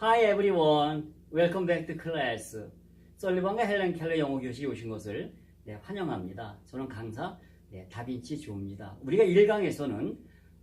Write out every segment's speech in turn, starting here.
Hi everyone. Welcome back to class. 설리번과 헬렌 켈러 영어 교실에 오신 것을 네, 환영합니다. 저는 강사 네, 다빈치 조입니다. 우리가 1강에서는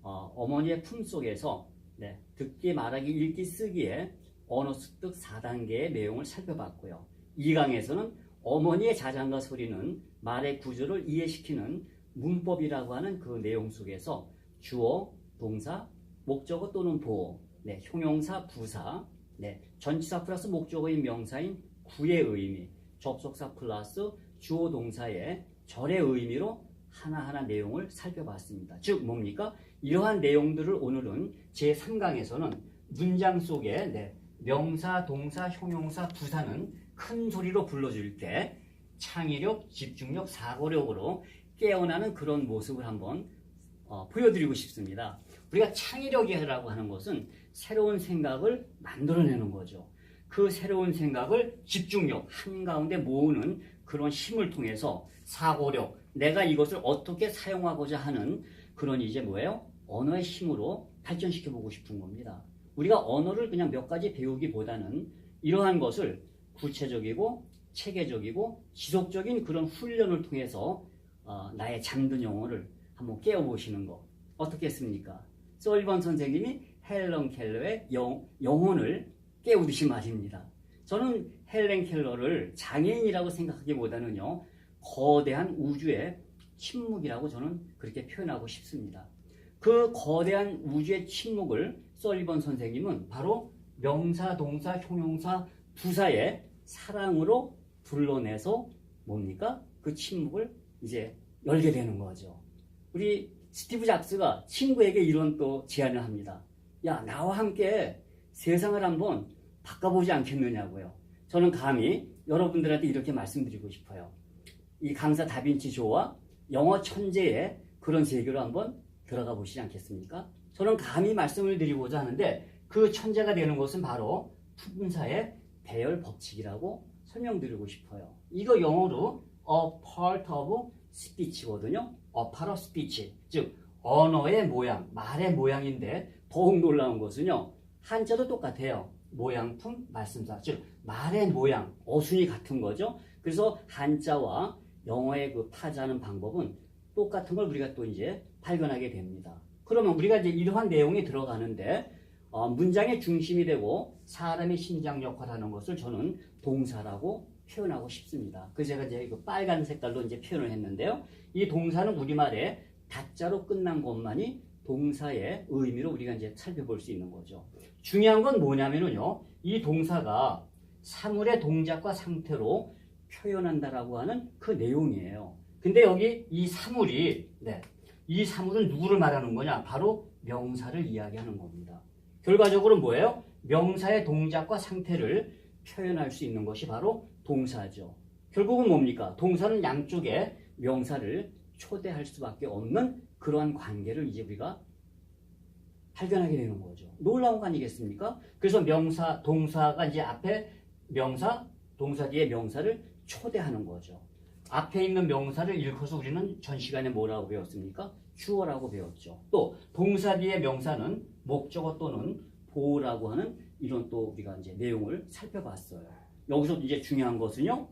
어, 머니의 품속에서 네, 듣기, 말하기, 읽기, 쓰기의 언어 습득 4단계의 내용을 살펴봤고요. 2강에서는 어머니의 자장가 소리는 말의 구조를 이해시키는 문법이라고 하는 그 내용 속에서 주어, 동사, 목적어 또는 보어, 네, 형용사, 부사, 네, 전치사 플러스 목적어인 명사인 구의 의미, 접속사 플러스 주어 동사의 절의 의미로 하나하나 내용을 살펴봤습니다. 즉 뭡니까? 이러한 내용들을 오늘은 제3강에서는 문장 속에 네, 명사, 동사, 형용사, 부사는 큰 소리로 불러줄 때 창의력, 집중력, 사고력으로 깨어나는 그런 모습을 한번 어, 보여드리고 싶습니다. 우리가 창의력이라고 하는 것은 새로운 생각을 만들어내는 거죠. 그 새로운 생각을 집중력 한가운데 모으는 그런 힘을 통해서 사고력, 내가 이것을 어떻게 사용하고자 하는 그런 이제 뭐예요? 언어의 힘으로 발전시켜 보고 싶은 겁니다. 우리가 언어를 그냥 몇 가지 배우기보다는 이러한 것을 구체적이고 체계적이고 지속적인 그런 훈련을 통해서 어, 나의 잠든 영혼을 한번 깨워보시는 거 어떻겠습니까? 솔리번 선생님이 헬런 켈러의 영, 영혼을 깨우듯이 말입니다. 저는 헬렌 켈러를 장애인이라고 생각하기보다는요 거대한 우주의 침묵이라고 저는 그렇게 표현하고 싶습니다. 그 거대한 우주의 침묵을 솔리번 선생님은 바로 명사, 동사, 형용사, 부사의 사랑으로 불러내서 뭡니까? 그 침묵을 이제 열게 되는 거죠. 우리 스티브 잡스가 친구에게 이런 또 제안을 합니다. 야, 나와 함께 세상을 한번 바꿔보지 않겠느냐고요. 저는 감히 여러분들한테 이렇게 말씀드리고 싶어요. 이 강사 다빈치 조와 영어 천재의 그런 세계로 한번 들어가 보시지 않겠습니까? 저는 감히 말씀을 드리고자 하는데 그 천재가 되는 것은 바로 품사의 배열 법칙이라고 설명드리고 싶어요. 이거 영어로 a part of speech거든요. Of speech. 즉, 언어의 모양, 말의 모양인데 더욱 놀라운 것은요. 한자도 똑같아요. 모양품, 말씀사. 즉, 말의 모양, 어순이 같은 거죠. 그래서 한자와 영어의 그 파자는 방법은 똑같은 걸 우리가 또 이제 발견하게 됩니다. 그러면 우리가 이제 이러한 내용이 들어가는데 어, 문장의 중심이 되고 사람의 신장 역할을 하는 것을 저는 동사라고 표현하고 싶습니다. 그래서 제가 이제 그 빨간 색깔로 이제 표현을 했는데요. 이 동사는 우리말에 다자로 끝난 것만이 동사의 의미로 우리가 이제 살펴볼 수 있는 거죠. 중요한 건 뭐냐면은요. 이 동사가 사물의 동작과 상태로 표현한다라고 하는 그 내용이에요. 근데 여기 이 사물이 네. 이 사물은 누구를 말하는 거냐? 바로 명사를 이야기하는 겁니다. 결과적으로 뭐예요? 명사의 동작과 상태를 표현할 수 있는 것이 바로 동사죠. 결국은 뭡니까? 동사는 양쪽에 명사를 초대할 수밖에 없는 그러한 관계를 이제 우리가 발견하게 되는 거죠. 놀라운 거 아니겠습니까? 그래서 명사, 동사가 이제 앞에 명사, 동사 뒤에 명사를 초대하는 거죠. 앞에 있는 명사를 읽어서 우리는 전 시간에 뭐라고 배웠습니까? 주어라고 배웠죠. 또 동사 뒤에 명사는 목적어 또는 보호라고 하는 이런 또 우리가 이제 내용을 살펴봤어요. 여기서 이제 중요한 것은요.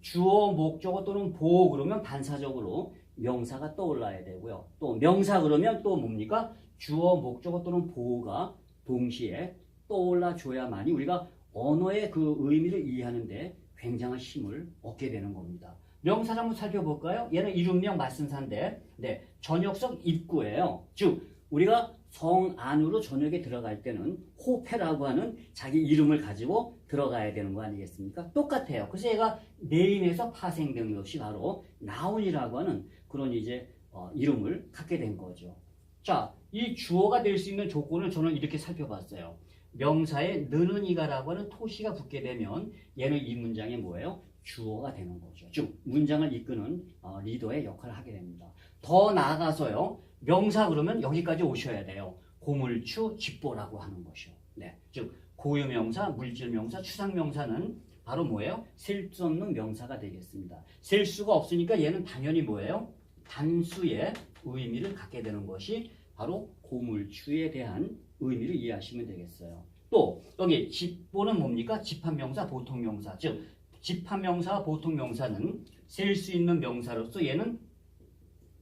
주어, 목적어 또는 보호 그러면 반사적으로 명사가 떠올라야 되고요. 또 명사 그러면 또 뭡니까? 주어, 목적어 또는 보호가 동시에 떠올라 줘야만이 우리가 언어의 그 의미를 이해하는데 굉장한 힘을 얻게 되는 겁니다. 명사를 한번 살펴볼까요? 얘는 이름명 말씀사인데, 네, 전역성 입구예요. 즉, 우리가 성 안으로 저녁에 들어갈 때는 호패라고 하는 자기 이름을 가지고 들어가야 되는 거 아니겠습니까? 똑같아요. 그래서 얘가 내림에서 파생된 것이 바로 나온이라고 하는 그런 이제 어, 이름을 갖게 된 거죠. 자, 이 주어가 될 수 있는 조건을 저는 이렇게 살펴봤어요. 명사에 느는 이가라고 하는 토시가 붙게 되면 얘는 이 문장에 뭐예요? 주어가 되는 거죠. 즉 문장을 이끄는 어, 리더의 역할을 하게 됩니다. 더 나아가서요. 명사 그러면 여기까지 오셔야 돼요. 고물추 집보라고 하는 것이요. 네. 즉 고유명사, 물질명사, 추상명사는 바로 뭐예요? 셀 수 없는 명사가 되겠습니다. 셀 수가 없으니까 얘는 당연히 뭐예요? 단수의 의미를 갖게 되는 것이 바로 고물추에 대한 의미를 이해하시면 되겠어요. 또 여기 집보는 뭡니까? 집합명사, 보통명사. 즉 집합명사와 보통명사는 셀 수 있는 명사로서 얘는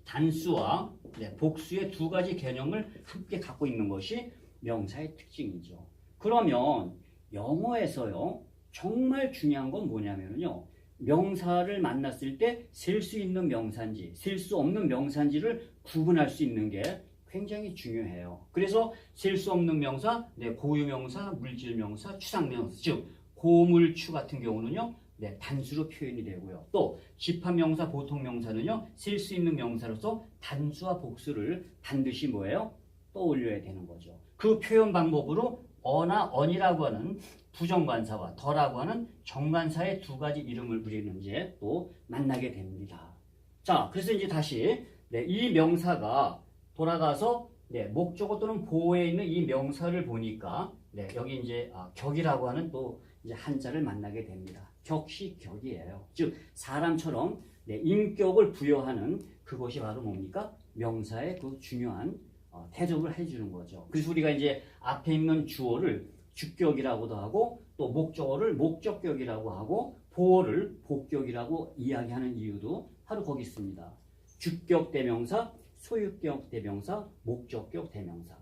단수와 네, 복수의 두 가지 개념을 함께 갖고 있는 것이 명사의 특징이죠. 그러면 영어에서요 정말 중요한 건 뭐냐면요 명사를 만났을 때 셀 수 있는 명사인지 셀 수 없는 명사인지를 구분할 수 있는 게 굉장히 중요해요. 그래서 셀 수 없는 명사, 네, 고유명사, 물질명사, 추상명사, 즉 고물추 같은 경우는요, 네, 단수로 표현이 되고요. 또 집합명사, 보통명사는요, 셀수 있는 명사로서 단수와 복수를 반드시 뭐예요? 떠올려야 되는 거죠. 그 표현 방법으로 어나 언이라고 하는 부정관사와 더라고 하는 정관사의 두 가지 이름을 부리는 이제 또 만나게 됩니다. 자, 그래서 이제 다시 네, 이 명사가 돌아가서 네, 목적어 또는 보호에 있는 이 명사를 보니까 네, 여기 이제 아, 격이라고 하는 또 이제 한자를 만나게 됩니다. 격시 격이에요. 즉 사람처럼 네, 인격을 부여하는 그것이 바로 뭡니까? 명사의 그 중요한 어, 대접을 해주는 거죠. 그래서 우리가 이제 앞에 있는 주어를 주격이라고도 하고 또 목적어를 목적격이라고 하고 보어를 복격이라고 이야기하는 이유도 바로 거기 있습니다. 주격 대명사, 소유격 대명사, 목적격 대명사,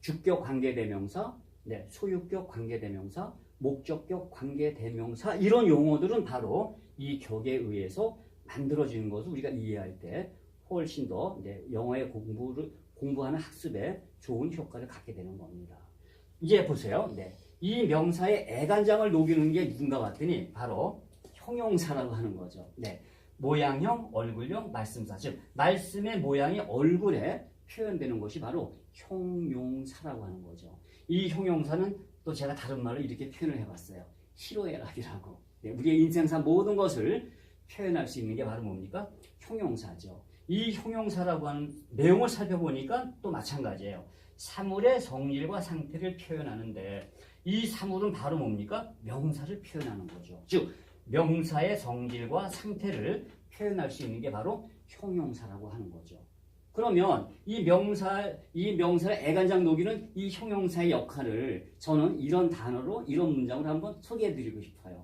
주격 관계 대명사, 네, 소유격 관계 대명사, 목적격 관계 대명사 이런 용어들은 바로 이 격에 의해서 만들어지는 것을 우리가 이해할 때 훨씬 더 네, 영어의 공부를 공부하는 학습에 좋은 효과를 갖게 되는 겁니다. 이제 보세요. 네. 이 명사의 애간장을 녹이는 게 누군가 봤더니 바로 형용사라고 하는 거죠. 네. 모양형, 얼굴형, 말씀사. 즉, 말씀의 모양이 얼굴에 표현되는 것이 바로 형용사라고 하는 거죠. 이 형용사는 또 제가 다른 말로 이렇게 표현을 해봤어요. 희로애락이라고. 네, 우리의 인생사 모든 것을 표현할 수 있는 게 바로 뭡니까? 형용사죠. 이 형용사라고 하는 내용을 살펴보니까 또 마찬가지예요. 사물의 성질과 상태를 표현하는데 이 사물은 바로 뭡니까? 명사를 표현하는 거죠. 즉 명사의 성질과 상태를 표현할 수 있는 게 바로 형용사라고 하는 거죠. 그러면 이 명사 이 명사의 애간장 녹이는 이 형용사의 역할을 저는 이런 단어로 이런 문장으로 한번 소개해 드리고 싶어요.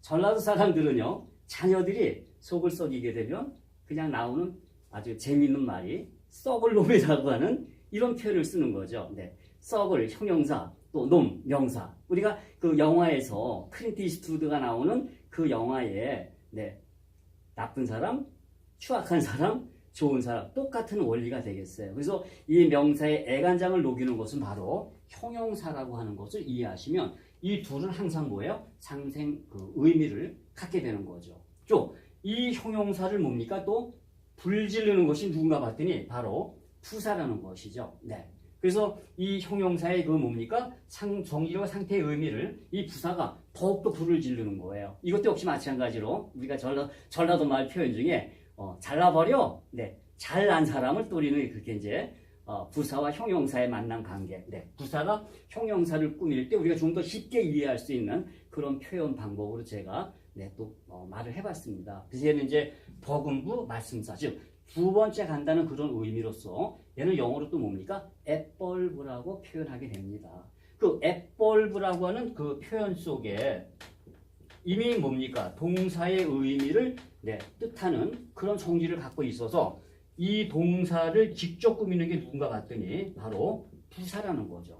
전라도 사람들은요. 자녀들이 속을 썩이게 되면 그냥 나오는 아주 재미있는 말이 썩을 놈이라고 하는 이런 표현을 쓰는 거죠. 네. 썩을 형용사 또 놈 명사. 우리가 그 영화에서 클린트 이스트우드가 나오는 그 영화에 네. 나쁜 사람, 추악한 사람, 좋은 사람 똑같은 원리가 되겠어요. 그래서 이 명사의 애간장을 녹이는 것은 바로 형용사라고 하는 것을 이해하시면 이 둘은 항상 뭐예요? 상생 그 의미를 갖게 되는 거죠. 또 이 형용사를 뭡니까? 또 불지르는 것이 누군가 봤더니 바로 부사라는 것이죠. 네. 그래서 이 형용사의 그 뭡니까? 상, 정의와 상태의 의미를 이 부사가 더욱더 불을 지르는 거예요. 이것도 역시 마찬가지로 우리가 전라, 전라도 말 표현 중에 어, 잘라버려. 네. 잘난 사람을 또리는 그게 이제 어, 부사와 형용사의 만남 관계. 네. 부사가 형용사를 꾸밀 때 우리가 좀 더 쉽게 이해할 수 있는 그런 표현 방법으로 제가 네, 또 어, 말을 해봤습니다. 그래서 얘는 이제 버금부 말씀사, 즉 두 번째 간다는 그런 의미로서 얘는 영어로 또 뭡니까? 애벌브라고 표현하게 됩니다. 그 애벌브라고 하는 그 표현 속에 이미 뭡니까? 동사의 의미를 네, 뜻하는 그런 성질을 갖고 있어서 이 동사를 직접 꾸미는 게 누군가 봤더니 바로 부사라는 거죠.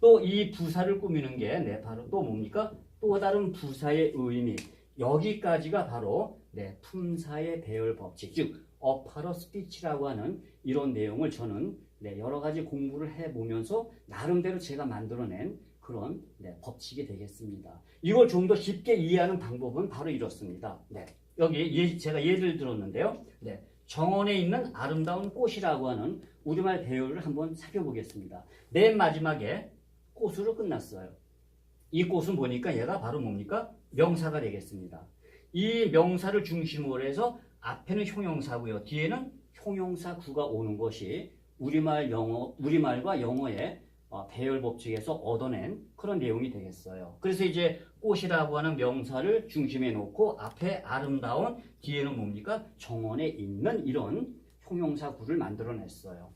또 이 부사를 꾸미는 게 네, 바로 또 뭡니까? 또 다른 부사의 의미. 여기까지가 바로 네, 품사의 배열 법칙, 즉 어파러 스피치라고 하는 이런 내용을 저는 네, 여러 가지 공부를 해보면서 나름대로 제가 만들어낸 그런 네, 법칙이 되겠습니다. 이걸 좀 더 쉽게 이해하는 방법은 바로 이렇습니다. 네, 여기 예, 제가 예를 들었는데요. 네, 정원에 있는 아름다운 꽃이라고 하는 우리말 배열을 한번 살펴보겠습니다. 맨 마지막에 꽃으로 끝났어요. 이 꽃은 보니까 얘가 바로 뭡니까? 명사가 되겠습니다. 이 명사를 중심으로 해서 앞에는 형용사고요. 뒤에는 형용사 구가 오는 것이 우리말 영어 우리말과 영어의 어, 배열 법칙에서 얻어낸 그런 내용이 되겠어요. 그래서 이제 꽃이라고 하는 명사를 중심에 놓고 앞에 아름다운 뒤에는 뭡니까? 정원에 있는 이런 형용사 구를 만들어냈어요.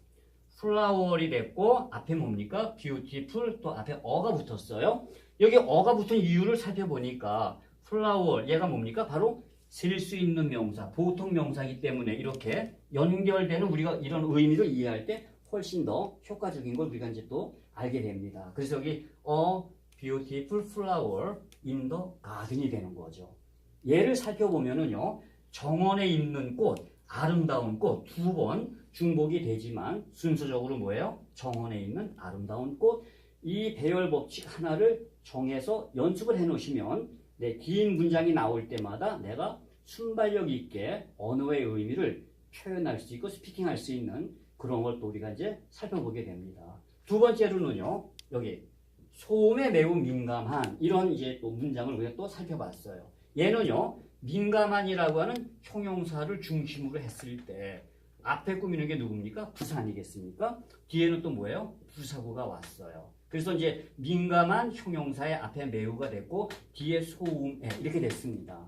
flower이 됐고 앞에 뭡니까? beautiful 또 앞에 어가 붙었어요. 여기 어가 붙은 이유를 살펴보니까 flower 얘가 뭡니까? 바로 쓸 수 있는 명사, 보통 명사이기 때문에 이렇게 연결되는 우리가 이런 의미를 이해할 때 훨씬 더 효과적인 걸 우리가 이제 또 알게 됩니다. 그래서 여기 a beautiful flower in the garden이 되는 거죠. 얘를 살펴보면은요, 정원에 있는 꽃, 아름다운 꽃 두 번 중복이 되지만 순서적으로 뭐예요? 정원에 있는 아름다운 꽃. 이 배열 법칙 하나를 정해서 연습을 해 놓으시면 네, 긴 문장이 나올 때마다 내가 순발력 있게 언어의 의미를 표현할 수 있고 스피킹할 수 있는 그런 걸 또 우리가 이제 살펴보게 됩니다. 두 번째로는요, 여기 소음에 매우 민감한 이런 이제 또 문장을 우리가 또 살펴봤어요. 얘는요, 민감한이라고 하는 형용사를 중심으로 했을 때 앞에 꾸미는 게 누굽니까? 부사 아니겠습니까? 뒤에는 또 뭐예요? 부사구가 왔어요. 그래서 이제 민감한 형용사의 앞에 매우가 됐고 뒤에 소음에 이렇게 됐습니다.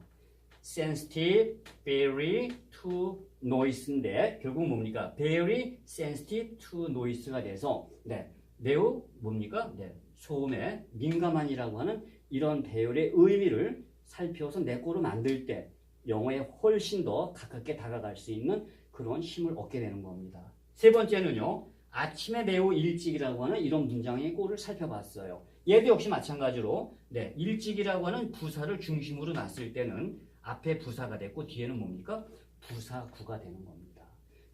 sensitive, very to noise인데 결국 뭡니까? very sensitive to noise가 돼서 네, 매우 뭡니까? 네, 소음에 민감한이라고 하는 이런 배열의 의미를 살펴서 내 거로 만들 때 영어에 훨씬 더 가깝게 다가갈 수 있는 그런 힘을 얻게 되는 겁니다. 세 번째는요. 아침에 매우 일찍이라고 하는 이런 문장의 꼴을 살펴봤어요. 얘도 역시 마찬가지로 네, 일찍이라고 하는 부사를 중심으로 놨을 때는 앞에 부사가 됐고 뒤에는 뭡니까? 부사구가 되는 겁니다.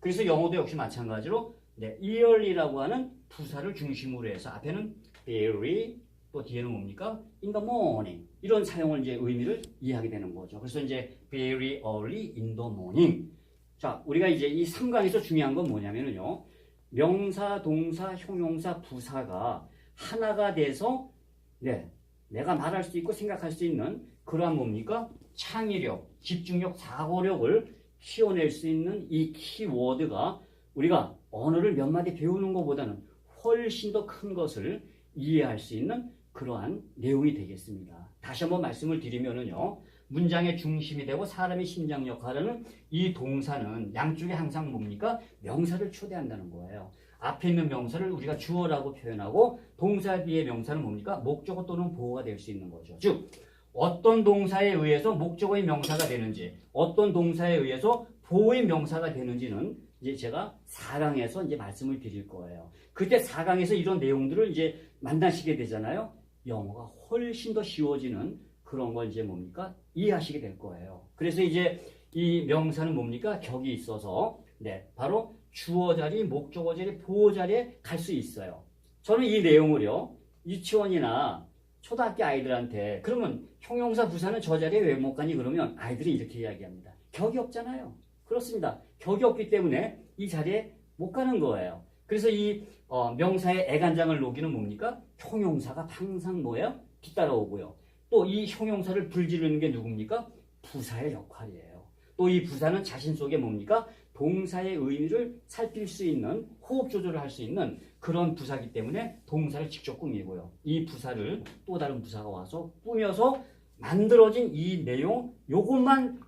그래서 영어도 역시 마찬가지로 네, early라고 하는 부사를 중심으로 해서 앞에는 very 또 뒤에는 뭡니까? in the morning 이런 사용을 이제 의미를 이해하게 되는 거죠. 그래서 이제 very early in the morning 자, 우리가 이제 이 3강에서 중요한 건 뭐냐면은요. 명사, 동사, 형용사, 부사가 하나가 돼서 네, 내가 말할 수 있고 생각할 수 있는 그러한 뭡니까? 창의력, 집중력, 사고력을 키워낼 수 있는 이 키워드가 우리가 언어를 몇 마디 배우는 것보다는 훨씬 더 큰 것을 이해할 수 있는 그러한 내용이 되겠습니다. 다시 한번 말씀을 드리면은요. 문장의 중심이 되고 사람의 심장 역할을 하는 이 동사는 양쪽에 항상 뭡니까? 명사를 초대한다는 거예요. 앞에 있는 명사를 우리가 주어라고 표현하고 동사 뒤의 명사는 뭡니까? 목적어 또는 보호가 될 수 있는 거죠. 즉 어떤 동사에 의해서 목적어의 명사가 되는지 어떤 동사에 의해서 보호의 명사가 되는지는 이제 제가 4강에서 이제 말씀을 드릴 거예요. 그때 4강에서 이런 내용들을 이제 만나시게 되잖아요. 영어가 훨씬 더 쉬워지는 그런 걸 이제 뭡니까? 이해하시게 될 거예요. 그래서 이제 이 명사는 뭡니까? 격이 있어서 네, 바로 주어 자리, 목적어 자리, 보호 자리에 갈 수 있어요. 저는 이 내용을요. 유치원이나 초등학교 아이들한테 그러면 형용사 부사는 저 자리에 왜 못 가니 그러면 아이들이 이렇게 이야기합니다. 격이 없잖아요. 그렇습니다. 격이 없기 때문에 이 자리에 못 가는 거예요. 그래서 이 어, 명사의 애간장을 녹이는 뭡니까? 형용사가 항상 뭐예요? 뒤따라오고요. 또 이 형용사를 불지르는 게 누굽니까? 부사의 역할이에요. 또 이 부사는 자신 속에 뭡니까? 동사의 의미를 살필 수 있는 호흡 조절을 할 수 있는 그런 부사기 때문에 동사를 직접 꾸미고요. 이 부사를 또 다른 부사가 와서 꾸며서 만들어진 이 내용 요것만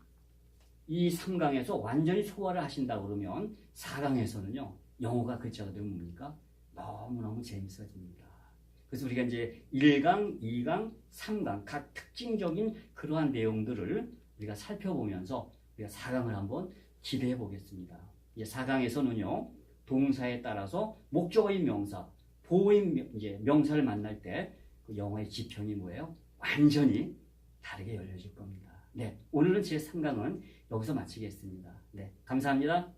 이 3강에서 완전히 소화를 하신다 그러면 4강에서는요. 영어가 글자가 되면 뭡니까? 너무너무 재밌어집니다. 그래서 우리가 이제 1강, 2강, 3강 각 특징적인 그러한 내용들을 우리가 살펴보면서 우리가 4강을 한번 기대해 보겠습니다. 이제 4강에서는요. 동사에 따라서 목적어인 명사, 보호인 명- 이제 명사를 만날 때 그 영어의 지평이 뭐예요? 완전히 다르게 열려질 겁니다. 네, 오늘은 제 3강은 여기서 마치겠습니다. 네, 감사합니다.